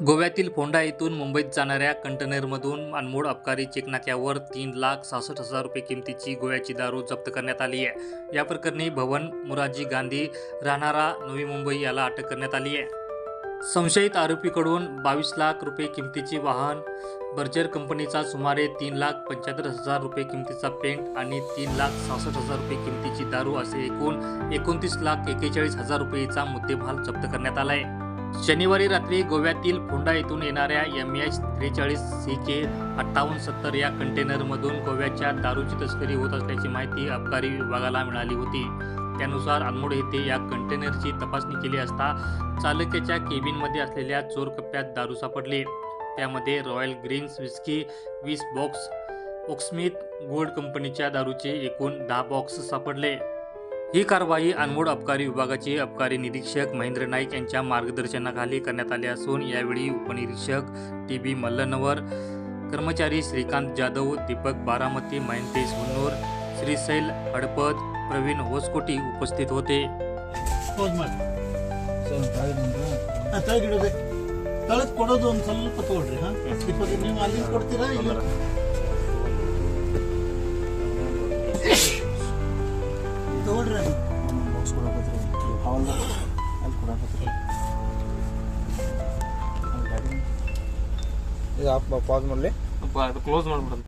गोव्यातील फोंडा येथून मुंबईत जाणाऱ्या कंटेनरमधून अनमोड अबकारी चेकनाक्यावर तीन लाख सहासष्ट हजार रुपये किमतीची गोव्याची दारू जप्त करण्यात आली आहे. या प्रकरणी भवन मुराजी गांधी राहणारा नवी मुंबई याला अटक करण्यात आली आहे. संशयित आरोपीकडून बावीस लाख रुपये किमतीचे वाहन बर्जर कंपनीचा सुमारे तीन लाख पंच्याहत्तर हजार रुपये किमतीचा पेंट आणि तीन लाख सहासष्ट हजार रुपये किमतीची दारू असे एकूण एकोणतीस लाख एक्केचाळीस हजार रुपयेचा मुद्देमाल जप्त करण्यात आला आहे. शनिवारी रात्री गोव्यातील फोंडा येथून येणाऱ्या एम एच त्रेचाळीस सी के अठ्ठावन्न सत्तर या कंटेनरमधून गोव्याच्या दारूची तस्करी होत असल्याची माहिती अबकारी विभागाला मिळाली होती. त्यानुसार अनमोड येथे या कंटेनरची तपासणी केली असता चालकाच्या केबिनमध्ये असलेल्या चोर कप्प्यात दारू सापडली. त्यामध्ये रॉयल ग्रीन्स विस्की वीस बॉक्स ओक्समिथ गोल्ड कंपनीच्या दारूचे एकूण दहा बॉक्स सापडले. ही कारवाई अनमोड अबकारी विभागाचे अबकारी निरीक्षक महेंद्र नाईक यांच्या मार्गदर्शनाखाली करण्यात आली असून यावेळी उपनिरीक्षक टी बी मल्लनवर कर्मचारी श्रीकांत जाधव दीपक बारामती मयंतेश हुन्नूर श्रीशैल हडपद प्रवीण होसकोटी उपस्थित होते ಕ್ಲೋಸ್ ಮಾಡಿ ಹಾಂ ತೆಳಗಿಡೋದೆ ತಳಗ್ ಕೊಡೋದು ಒಂದು ಸ್ವಲ್ಪ ತಗೊಳ್ರಿ ಹಾಂ ಇಪ್ಪತ್ತು ನೀವು ಅಲ್ಲಿ ಕೊಡ್ತೀರಾ ಕೊಡ್ರಿ ಅದು ಬಾಕ್ಸ್ ಇದು ಆಪ್ ಪಾಸ್ ಮಾಡಲಿ ಅದು ಕ್ಲೋಸ್ ಮಾಡ್ಬಿಡೋದು.